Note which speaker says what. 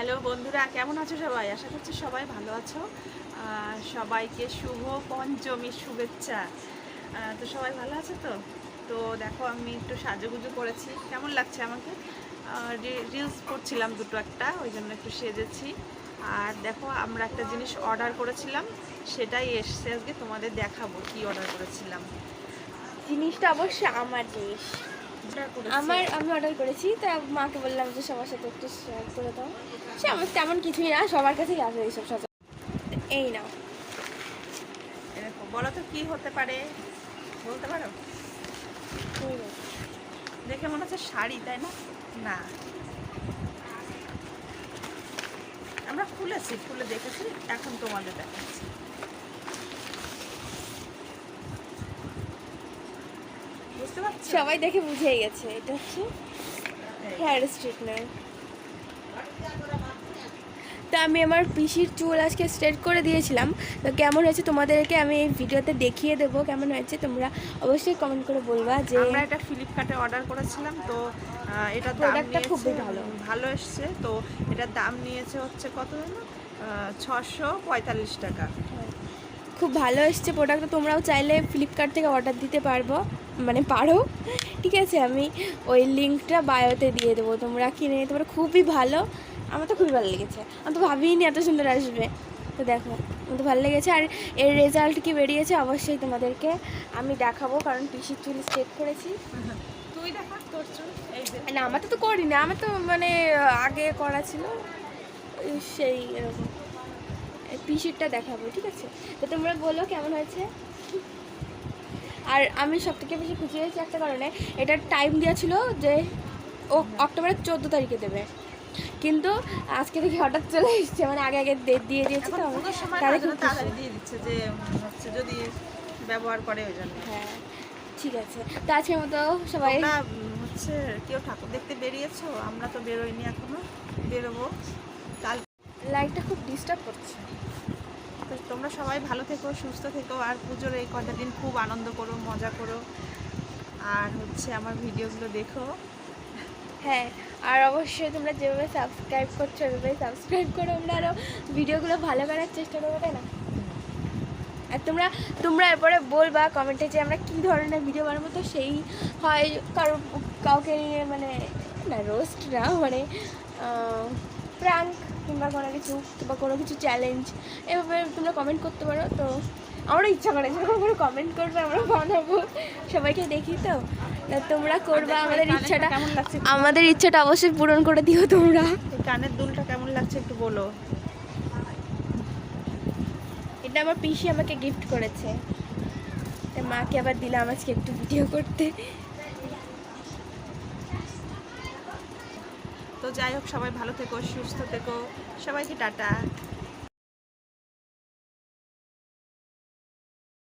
Speaker 1: Hello বন্ধুরা, কেমন আছো সবাই? আশা করছি সবাই ভালো আছো। সবাইকে শুভ পঞ্চমীর শুভেচ্ছা। তো সবাই ভালো আছে তো? তো দেখো, আমি একটু সাজুগুজু করেছি। কেমন লাগছে আমাকে? রিলস করছিলাম দুটো একটা, ওই জন্য একটু সেজেছি। আর দেখো, আমরা একটা জিনিস অর্ডার করেছিলাম, সেটাই এসছে আজকে, তোমাদের দেখাবো কি অর্ডার করেছিলাম।
Speaker 2: জিনিসটা অবশ্যই আমার জিনিস। আমার আমি অর্ডার করেছি তা মাকে বললাম যে সবার সাথে একটু শেয়ার করে দাও। সে আমার তেমন কিছুই না সবার কাছেই আছে এইসব সাজা এই নাও।
Speaker 1: বলো তো কি হতে পারে? বলতে পারো? দেখে মনে হচ্ছে শাড়ি তাই না? না। আমরা খুলেছি খুলে দেখেছি এখন তোমাদের দেখাচ্ছি। বুঝতে পারছ?
Speaker 2: সবাই দেখে বুঝেই গেছে এটা হচ্ছে হেয়ার স্ট্রেটনার তো আমি আমার পিসির চুল আজকে স্ট্রেট করে দিয়েছিলাম। তো কেমন হয়েছে তোমাদেরকে আমি এই ভিডিওতে দেখিয়ে দেবো কেমন হয়েছে তোমরা অবশ্যই কমেন্ট করে বলবা যে
Speaker 1: আমরা এটা ফ্লিপকার্টে অর্ডার করেছিলাম তো এটা
Speaker 2: Product-টা খুবই ভালো।
Speaker 1: ভালো এসছে। তো এটার দাম নিয়েছে হচ্ছে কত জানো ছশো পঁয়তাল্লিশ টাকা।
Speaker 2: খুব ভালো এসছে প্রোডাক্টটা তোমরাও চাইলে ফ্লিপকার্ট থেকে অর্ডার দিতে পারব। মানে পারো। ঠিক আছে আমি ওই লিঙ্কটা বায়োতে দিয়ে দেবো। তোমরা কিনে নিতে পারো। খুবই ভালো। আমার তো খুবই ভালো লেগেছে। আমি তো ভাবিনি এত সুন্দর আসবে। তো দেখো আমার তো ভালো লেগেছে। আর এর রেজাল্ট কি বেরিয়েছে অবশ্যই তোমাদেরকে আমি দেখাবো কারণ পিসির চুল স্টেট করেছি।
Speaker 1: তুই দেখা তোর চুল?
Speaker 2: না আমার তো করি না আমার তো মানে আগে করা ছিল। সেই এরকম। পিসিরটা দেখাবো ঠিক আছে? তো তোমরা বলো কেমন হয়েছে? আর আমি সব থেকে বেশি খুশি হয়েছি একটা কারণে এটার টাইম দেওয়া ছিল যে ও অক্টোবরের চোদ্দ তারিখে দেবে। কিন্তু আজকে দেখি হঠাৎ চলে এসছে মানে আগে আগে দিয়ে দিয়েছে তো।
Speaker 1: তাড়াতাড়ি দিয়ে দিচ্ছে যে হচ্ছে যদি ব্যবহার করে ওই জন্য।
Speaker 2: হ্যাঁ ঠিক আছে। তো আজকের মতো সবাই
Speaker 1: হচ্ছে কেউ ঠাকুর দেখতে বেরিয়েছো? আমরা তো বেরোইনি এখনও। বেরোবো।
Speaker 2: লাইটটা খুব ডিস্টার্ব করছে।
Speaker 1: তো তোমরা সবাই ভালো থেকো সুস্থ থেকো আর পুজোর এই কটা দিন খুব আনন্দ করো মজা করো। আর হচ্ছে আমার ভিডিওগুলো দেখো।
Speaker 2: হ্যাঁ আর অবশ্যই তোমরা যেভাবে সাবস্ক্রাইব করছ ওইভাবে সাবস্ক্রাইব করো আমরা আরও ভিডিওগুলো ভালো করার চেষ্টা করব তাই না? আর তোমরা তোমরা এরপরে বলবা কমেন্টে যে আমরা কী ধরনের ভিডিও বানাবো তো সেই হয় কারও কাউকে নিয়ে মানে না রোস্ট না মানে প্রাঙ্ক কিংবা কোনো কিছু বা কোনো কিছু চ্যালেঞ্জ এভাবে তোমরা কমেন্ট করতে পারো। তো আমারও ইচ্ছা করে যখন কোনো কমেন্ট করবে আমরা বানাবো। সবাইকে দেখি তো। তোমরা করবা আমাদের ইচ্ছাটা
Speaker 1: কেমন লাগছে
Speaker 2: আমাদের ইচ্ছাটা অবশ্যই পূরণ করে দিও তোমরা।
Speaker 1: কানের দুলটা কেমন লাগছে একটু বলো।
Speaker 2: এটা আমার পিসি আমাকে গিফট করেছে। তা মাকে আবার দিলাম আজকে একটু ভিডিও করতে।
Speaker 1: যাই হোক সবাই ভালো থেকো সুস্থ থেকো। সবাইকে টাটা।